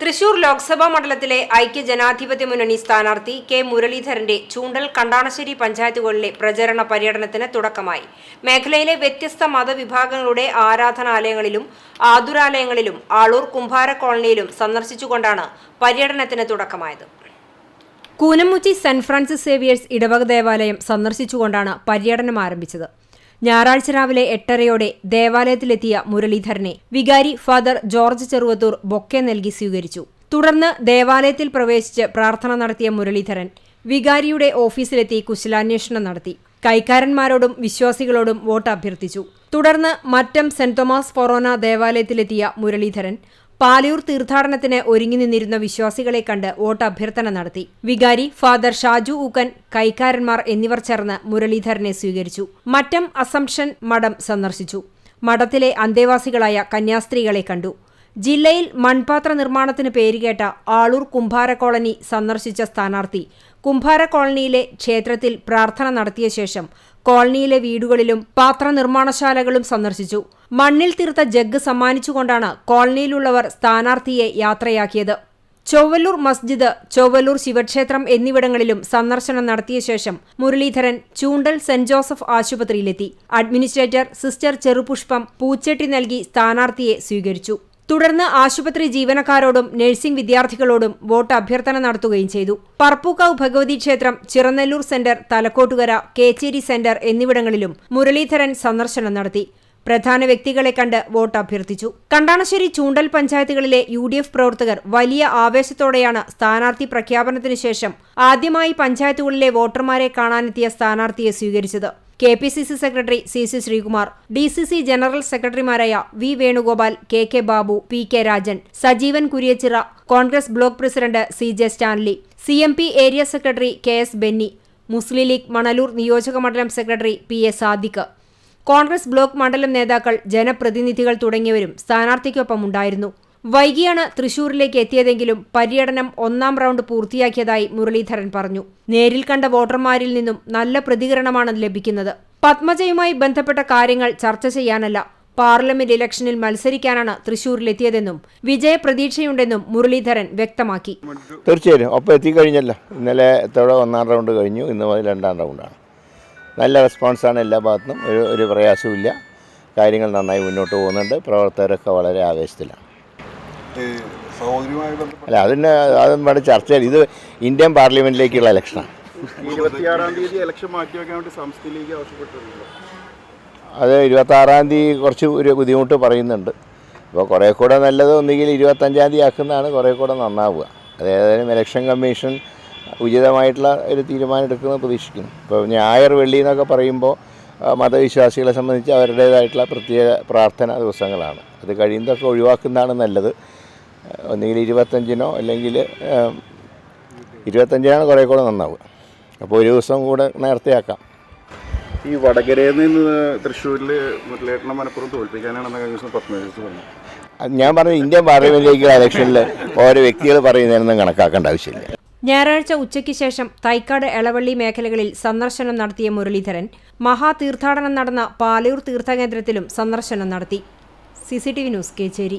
തൃശൂർ ലോക്സഭാ മണ്ഡലത്തിലെ ഐക്യ ജനാധിപത്യ മുന്നണി സ്ഥാനാർത്ഥി കെ മുരളീധരന്റെ ചൂണ്ടൽ കണ്ടാണശ്ശേരി പഞ്ചായത്തുകളിലെ പ്രചരണ പര്യടനത്തിന് തുടക്കമായി. മേഖലയിലെ വ്യത്യസ്ത മതവിഭാഗങ്ങളുടെ ആരാധനാലയങ്ങളിലും ആതുരാലയങ്ങളിലും ആളൂർ കുംഭാര കോളനിയിലും സന്ദർശിച്ചുകൊണ്ടാണ് പര്യടനത്തിന് തുടക്കമായത്. കൂനമുച്ചി സെന്റ് ഫ്രാൻസിസ് സേവിയേഴ്സ് ഇടവക ദേവാലയം സന്ദർശിച്ചുകൊണ്ടാണ് പര്യടനം ആരംഭിച്ചത്. ഞായറാഴ്ച രാവിലെ എട്ടരയോടെ ദേവാലയത്തിലെത്തിയ മുരളീധരനെ വികാരി ഫാദർ ജോർജ് ചെറുവത്തൂർ ബൊക്കെ നൽകി സ്വീകരിച്ചു. തുടർന്ന് ദേവാലയത്തിൽ പ്രവേശിച്ച് പ്രാർത്ഥന നടത്തിയ മുരളീധരൻ വികാരിയുടെ ഓഫീസിലെത്തി കുശലാന്വേഷണം നടത്തി. കൈക്കാരന്മാരോടും വിശ്വാസികളോടും വോട്ട് അഭ്യർത്ഥിച്ചു തുടർന്ന് മറ്റം സെന്റ് തോമസ് ഫൊറോന ദേവാലയത്തിലെത്തിയ മുരളീധരൻ പാലയൂർ തീർത്ഥാടനത്തിന് ഒരുങ്ങി നിന്നിരുന്ന വിശ്വാസികളെ കണ്ട് വോട്ട് അഭ്യർത്ഥന നടത്തി. വികാരി ഫാദർ ഷാജു ഊക്കൻ കൈക്കാരന്മാർ എന്നിവർ ചേർന്ന് മുരളീധരനെ സ്വീകരിച്ചു. മറ്റം അസംഷൻ മഠം സന്ദർശിച്ചു. മഠത്തിലെ അന്തേവാസികളായ കന്യാസ്ത്രീകളെ കണ്ടു. ജില്ലയിൽ മൺപാത്ര നിർമ്മാണത്തിന് പേരുകേട്ട ആളൂർ കുംഭാര കോളനി സന്ദർശിച്ച സ്ഥാനാർത്ഥി കുംഭാര കോളനിയിലെ ക്ഷേത്രത്തിൽ പ്രാർത്ഥന നടത്തിയ ശേഷം കോളനിയിലെ വീടുകളിലും പാത്ര നിർമ്മാണശാലകളും സന്ദർശിച്ചു. മണ്ണിൽ തീർത്ത ജഗ് സമ്മാനിച്ചുകൊണ്ടാണ് കോളനിയിലുള്ളവർ സ്ഥാനാർത്ഥിയെ യാത്രയാക്കിയത്. ചൊവ്വല്ലൂർ മസ്ജിദ് ചൊവ്വല്ലൂർ ശിവക്ഷേത്രം എന്നിവിടങ്ങളിലും സന്ദർശനം നടത്തിയ ശേഷം മുരളീധരൻ ചൂണ്ടൽ സെന്റ് ജോസഫ് ആശുപത്രിയിലെത്തി. അഡ്മിനിസ്ട്രേറ്റർ സിസ്റ്റർ ചെറുപുഷ്പം പൂച്ചെട്ടി നൽകി സ്ഥാനാർത്ഥിയെ സ്വീകരിച്ചു. തുടർന്ന് ആശുപത്രി ജീവനക്കാരോടും നഴ്സിംഗ് വിദ്യാർത്ഥികളോടും വോട്ട് അഭ്യർത്ഥന നടത്തുകയും ചെയ്തു. പർപ്പൂക്കാവ് ഭഗവതി ക്ഷേത്രം ചിറനെല്ലൂർ സെന്റർ തലക്കോട്ടുകര കേച്ചേരി സെന്റർ എന്നിവിടങ്ങളിലും മുരളീധരൻ സന്ദർശനം നടത്തി. പ്രധാന വ്യക്തികളെ കണ്ട് വോട്ട് അഭ്യർത്ഥിച്ചു. കണ്ടാണശ്ശേരി ചൂണ്ടൽ പഞ്ചായത്തുകളിലെ യു ഡി എഫ് പ്രവർത്തകർ വലിയ ആവേശത്തോടെയാണ് സ്ഥാനാർത്ഥി പ്രഖ്യാപനത്തിന് ശേഷം ആദ്യമായി പഞ്ചായത്തുകളിലെ വോട്ടർമാരെ കാണാനെത്തിയ സ്ഥാനാർത്ഥിയെ സ്വീകരിച്ചത്. K P C C secretary C C Sreekumar D C C general സെക്രട്ടറിമാരായ V Venugopal K K Babu P K Rajan Sajeevan Kuriachira Congress block president C J Stanley C M P area secretary K S Benny Muslim League Manalur നിയോജക മണ്ഡലം secretary P A Sadiq Congress block മണ്ഡലം നേതാക്കൾ ജനപ്രതിനിധികൾ തുടങ്ങിയവരും സ്ഥാനാർത്ഥിക്കൊപ്പം ഉണ്ടായിരുന്നു വൈകിയാണ് തൃശൂരിലേക്ക് എത്തിയതെങ്കിലും പര്യടനം ഒന്നാം റൗണ്ട് പൂർത്തിയാക്കിയതായി മുരളീധരൻ പറഞ്ഞു. നേരിൽ കണ്ട വോട്ടർമാരിൽ നിന്നും നല്ല പ്രതികരണമാണ് ലഭിക്കുന്നത്. പത്മജയുമായി ബന്ധപ്പെട്ട കാര്യങ്ങൾ ചർച്ച ചെയ്യാനല്ല പാർലമെന്റ് ഇലക്ഷനിൽ മത്സരിക്കാനാണ് തൃശൂരിലെത്തിയതെന്നും വിജയപ്രതീക്ഷയുണ്ടെന്നും മുരളീധരൻ വ്യക്തമാക്കി. തീർച്ചയായും ഒപ്പം എത്തിക്കഴിഞ്ഞല്ലോ. ഇന്നലെ എത്തോടെ ഒന്നാം റൗണ്ട് കഴിഞ്ഞു. ഇന്ന് മുതൽ രണ്ടാം റൗണ്ടാണ്. നല്ല റെസ്പോൺസാണ് എല്ലാ ഭാഗത്തും. ഒരു ഒരു പ്രയാസവുമില്ല. കാര്യങ്ങൾ നന്നായി മുന്നോട്ട് പോകുന്നുണ്ട്. പ്രവർത്തകരൊക്കെ വളരെ ആവേശത്തിലാണ്. സഹോദരിയുമായി ബന്ധപ്പെട്ട് അല്ല അതിന് അതും വേണ്ട ചർച്ച ഇത് ഇന്ത്യൻ പാർലമെന്റിലേക്കുള്ള ഇലക്ഷനാണ്. ഇരുപത്തിയാറാം തീയതി ഇലക്ഷൻ മാറ്റിവെക്കാൻ വേണ്ടി സംസ്ഥ ലീഗ് ആവശ്യപ്പെട്ടിട്ടുണ്ട്. അത് ഇരുപത്താറാം തീയതി കുറച്ച് ഒരു ബുദ്ധിമുട്ട് പറയുന്നുണ്ട്. അപ്പോൾ കുറേ കൂടെ നല്ലത് ഒന്നുകിൽ ഇരുപത്തഞ്ചാം തീയതി ആക്കുന്നതാണ് കുറേ കൂടെ നന്നാവുക. അതേതായാലും ഇലക്ഷൻ കമ്മീഷൻ ഉചിതമായിട്ടുള്ള ഒരു തീരുമാനം എടുക്കുന്നത് പ്രതീക്ഷിക്കുന്നു. ഇപ്പോൾ ഞായർ വെള്ളി എന്നൊക്കെ പറയുമ്പോൾ മതവിശ്വാസികളെ സംബന്ധിച്ച് അവരുടേതായിട്ടുള്ള പ്രത്യേക പ്രാർത്ഥനാ ദിവസങ്ങളാണ്. അത് കഴിയുന്നതൊക്കെ ഒഴിവാക്കുന്നതാണ് നല്ലത്. ഒന്നുകിൽ ഇരുപത്തഞ്ചിനോ അല്ലെങ്കിൽ ഇരുപത്തഞ്ചിനാണ് കുറേ കൂടെ നന്നാവുക. അപ്പോൾ ഒരു ദിവസം കൂടെ നേരത്തെയാക്കാം ഈ വടകരയിൽ നിന്ന് തൃശ്ശൂരിൽ മുരളിയേട്ടനെ മനപ്പുറം തോൽപ്പിക്കാനാണെന്ന് കഴിഞ്ഞ ദിവസം പറഞ്ഞു. ഞാൻ പറഞ്ഞു ഇന്ത്യൻ പാർലമെന്റിലേക്കുള്ള ഇലക്ഷനിൽ ഓരോ വ്യക്തികൾ പറയുന്നതിനൊന്നും കണക്കാക്കേണ്ട ആവശ്യമില്ല. ഞായറാഴ്ച ഉച്ചയ്ക്ക് ശേഷം തൈക്കാട് എളവള്ളി മേഖലകളിൽ സന്ദർശനം നടത്തിയ മുരളീധരൻ മഹാതീർത്ഥാടനം നടന്ന പാലയൂർ തീർത്ഥകേന്ദ്രത്തിലും സന്ദർശനം നടത്തി. C C T V news Kechery.